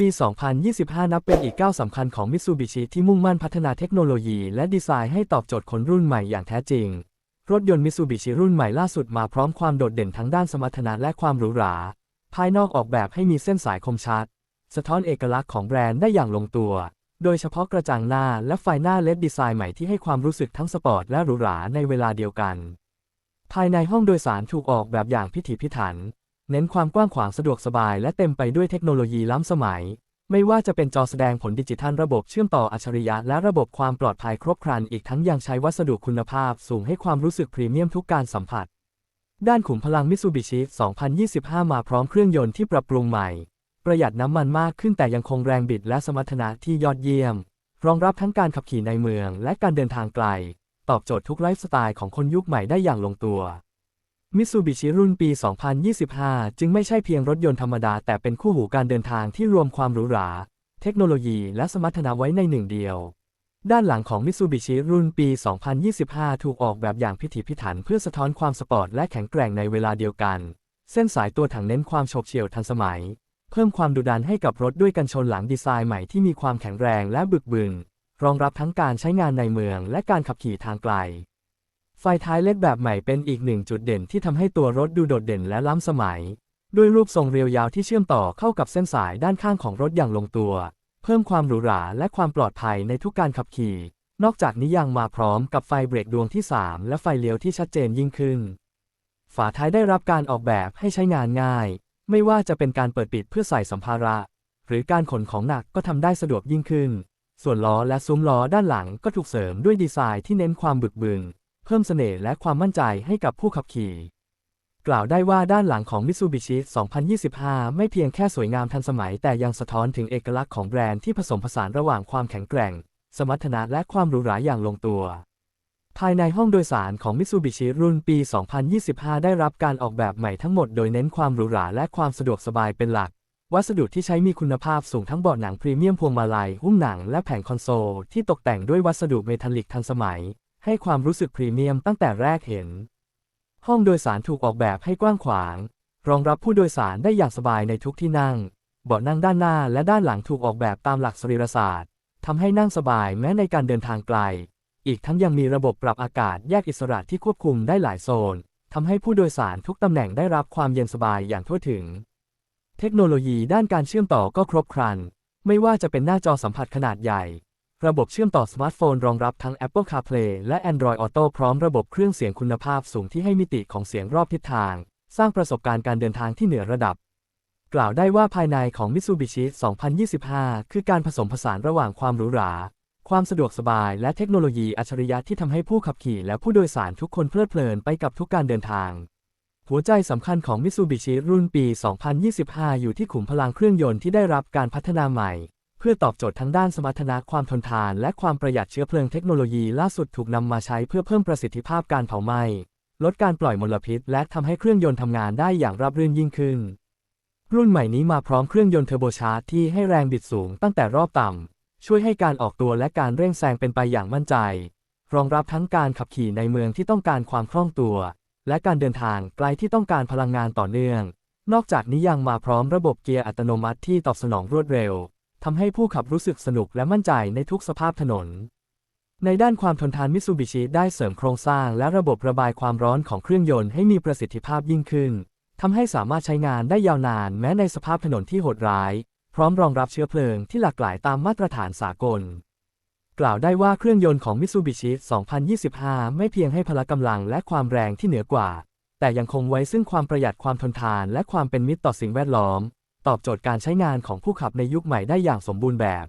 ปี 2025 นับเป็นอีกก้าวสำคัญของมิตซูบิชิที่มุ่งมั่นพัฒนาเทคโนโลยีและดีไซน์ให้ตอบโจทย์คนรุ่นใหม่อย่างแท้จริง รถยนต์มิตซูบิชิรุ่นใหม่ล่าสุดมาพร้อมความโดดเด่นทั้งด้านสมรรถนะและความหรูหรา ภายนอกออกแบบให้มีเส้นสายคมชัด สะท้อนเอกลักษณ์ของแบรนด์ได้อย่างลงตัว โดยเฉพาะกระจังหน้าและไฟหน้าเลดดีไซน์ใหม่ที่ให้ความรู้สึกทั้งสปอร์ตและหรูหราในเวลาเดียวกัน ภายในห้องโดยสารถูกออกแบบอย่างพิถีพิถัน เน้นความกว้างขวางสะดวกสบายและเต็มไปด้วยเทคโนโลยีล้ำสมัย ไม่ว่าจะเป็นจอแสดงผลดิจิทัลระบบเชื่อมต่ออัจฉริยะและระบบความปลอดภัยครบครันอีกทั้งยังใช้วัสดุคุณภาพสูงให้ความรู้สึกพรีเมียมทุกการสัมผัส ด้านขุมพลังมิ t ซูบิชิ2025 มาพร้อมเครื่องยนต์ที่ปรับปรุงใหม่ ประหยัดน้ำมันมากขึ้นแต่ยังคงแรงบิดและสมรรถนะที่ยอดเยี่ยม รองรับทั้งการขับขี่ในเมืองและการเดินทางไกล ตอบโจทย์ทุกไลฟ์สไตล์ของคนยุคใหม่ได้อย่างลงตัว มิตซูบิชิรุ่นปี 2025 จึงไม่ใช่เพียงรถยนต์ธรรมดา แต่เป็นคู่หูการเดินทางที่รวมความหรูหรา เทคโนโลยีและสมรรถนะไว้ในหนึ่งเดียว ด้านหลังของมิตซูบิชิรุ่นปี 2025 ถูกออกแบบอย่างพิถีพิถันเพื่อสะท้อนความสปอร์ตและแข็งแกร่งในเวลาเดียวกัน เส้นสายตัวถังเน้นความโฉบเฉี่ยวทันสมัย เพิ่มความดุดันให้กับรถด้วยกันชนหลังดีไซน์ใหม่ที่มีความแข็งแรงและบึกบึน รองรับทั้งการใช้งานในเมืองและการขับขี่ทางไกล ไฟท้ายเล็ดแบบใหม่เป็นอีกหนึ่งจุดเด่นที่ทำให้ตัวรถดูโดดเด่นและล้ำสมัย ด้วยรูปทรงเรียวยาวที่เชื่อมต่อเข้ากับเส้นสายด้านข้างของรถอย่างลงตัว เพิ่มความหรูหราและความปลอดภัยในทุกการขับขี่ นอกจากนี้ยังมาพร้อมกับไฟเบรกดวงที่ 3 และไฟเลี้ยวที่ชัดเจนยิ่งขึ้น ฝาท้ายได้รับการออกแบบให้ใช้งานง่าย ไม่ว่าจะเป็นการเปิดปิดเพื่อใส่สัมภาระ หรือการขนของหนักก็ทำได้สะดวกยิ่งขึ้น ส่วนล้อและซุ้มล้อด้านหลังก็ถูกเสริมด้วยดีไซน์ที่เน้นความบึกบึน เพิ่มเสน่ห์และความมั่นใจให้กับผู้ขับขี่ กล่าวได้ว่าด้านหลังของ Mitsubishi 2025 ไม่เพียงแค่สวยงามทันสมัย แต่ยังสะท้อนถึงเอกลักษณ์ของแบรนด์ที่ผสมผสานระหว่างความแข็งแกร่ง สมรรถนะและความหรูหราอย่างลงตัว ภายในห้องโดยสารของ Mitsubishi รุ่นปี 2025 ได้รับการออกแบบใหม่ทั้งหมดโดยเน้นความหรูหราและความสะดวกสบายเป็นหลักวัสดุที่ใช้มีคุณภาพสูงทั้งเบาะหนังพรีเมียมพวงมาลัยหุ้มหนังและแผงคอนโซลที่ตกแต่งด้วยวัสดุเมทัลลิกทันสมัย ให้ความรู้สึกพรีเมียมตั้งแต่แรกเห็น ห้องโดยสารถูกออกแบบให้กว้างขวาง รองรับผู้โดยสารได้อย่างสบายในทุกที่นั่ง เบาะนั่งด้านหน้าและด้านหลังถูกออกแบบตามหลักสรีรศาสตร์ทำให้นั่งสบายแม้ในการเดินทางไกล อีกทั้งยังมีระบบปรับอากาศแยกอิสระที่ควบคุมได้หลายโซนทำให้ผู้โดยสารทุกตำแหน่งได้รับความเย็นสบายอย่างทั่วถึง เทคโนโลยีด้านการเชื่อมต่อก็ครบครัน ไม่ว่าจะเป็นหน้าจอสัมผัสขนาดใหญ่ ระบบเชื่อมต่อสมาร์ทโฟนรองรับทั้ง Apple CarPlay และ Android Auto พร้อมระบบเครื่องเสียงคุณภาพสูงที่ให้มิติของเสียงรอบทิศทาง สร้างประสบการณ์การเดินทางที่เหนือระดับ กล่าวได้ว่าภายในของ Mitsubishi 2025 คือการผสมผสานระหว่างความหรูหรา ความสะดวกสบายและเทคโนโลยีอัจฉริยะที่ทำให้ผู้ขับขี่และผู้โดยสารทุกคนเพลิดเพลินไปกับทุกการเดินทางหัวใจสำคัญของ Mitsubishi รุ่นปี 2025 อยู่ที่ขุมพลังเครื่องยนต์ที่ได้รับการพัฒนาใหม่ พื่อตอบโจทย์ทั้งด้านสมรรถนะความทนทาน และความประหยัดเชื้อเพลิงเทคโนโลยีล่าสุดถูกนำมาใช้เพื่อเพิ่มประสิทธิภาพการเผาไหม้ลดการปล่อยมลพิษ และทำให้เครื่องยนต์ทำงานได้อย่างราบรื่นยิ่งขึ้น รุ่นใหม่นี้มาพร้อมเครื่องยนต์เทอร์โบชาร์จที่ให้แรงบิดสูงตั้งแต่รอบต่ำ ช่วยให้การออกตัวและการเร่งแซงเป็นไปอย่างมั่นใจ รองรับทั้งการขับขี่ในเมืองที่ต้องการความคล่องตัว และการเดินทางไกลที่ต้องการพลังงานต่อเนื่อง นอกจากนี้ยังมาพร้อมระบบเกียร์อัตโนมัติที่ตอบสนองรวดเร็ว ทำให้ผู้ขับรู้สึกสนุกและมั่นใจในทุกสภาพถนน ในด้านความทนทานมิ t ซูบิชิได้เสริมโครงสร้างและระบบระบายความร้อนของเครื่องยนต์ให้มีประสิทธิภาพยิ่งขึ้นทำให้สามารถใช้งานได้ยาวนานแม้ในสภาพถนนที่โหดร้าย พร้อมรองรับเชื้อเพลิงที่หลากหลายตามมาตรฐานสากล กล่าวได้ว่าเครื่องยนต์ของ Mitsubishi 2025 ไม่เพียงให้พละกำลังและความแรงที่เหนือกว่า แต่ยังคงไว้ซึ่งความประหยัดความทนทานและความเป็นมิตรต่อสิ่งแวดล้อม ตอบโจทย์การใช้งานของผู้ขับในยุคใหม่ได้อย่างสมบูรณ์แบบ